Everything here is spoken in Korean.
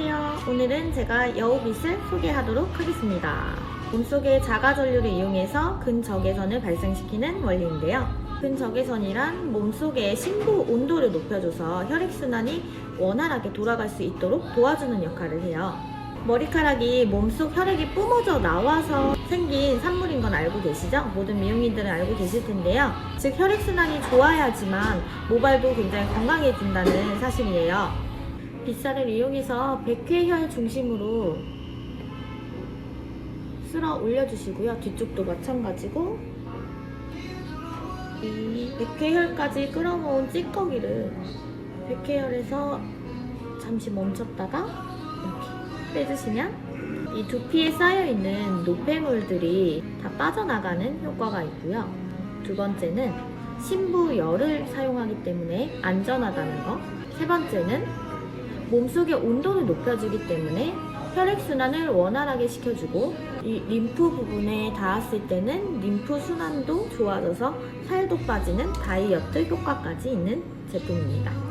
안녕하세요. 오늘은 제가 여우빗을 소개하도록 하겠습니다. 몸속의 자가전류를 이용해서 근적외선을 발생시키는 원리인데요. 근적외선이란 몸속의 심부 온도를 높여줘서 혈액순환이 원활하게 돌아갈 수 있도록 도와주는 역할을 해요. 머리카락이 몸속 혈액이 뿜어져 나와서 생긴 산물인 건 알고 계시죠? 모든 미용인들은 알고 계실 텐데요. 즉 혈액순환이 좋아야지만 모발도 굉장히 건강해진다는 사실이에요. 빗살을 이용해서 백회혈 중심으로 쓸어 올려주시고요. 뒤쪽도 마찬가지고 이 백회혈까지 끌어모은 찌꺼기를 백회혈에서 잠시 멈췄다가 이렇게 빼주시면 이 두피에 쌓여있는 노폐물들이 다 빠져나가는 효과가 있고요. 두 번째는 심부열을 사용하기 때문에 안전하다는 거. 세 번째는 몸속의 온도를 높여주기 때문에 혈액순환을 원활하게 시켜주고 이 림프 부분에 닿았을 때는 림프 순환도 좋아져서 살도 빠지는 다이어트 효과까지 있는 제품입니다.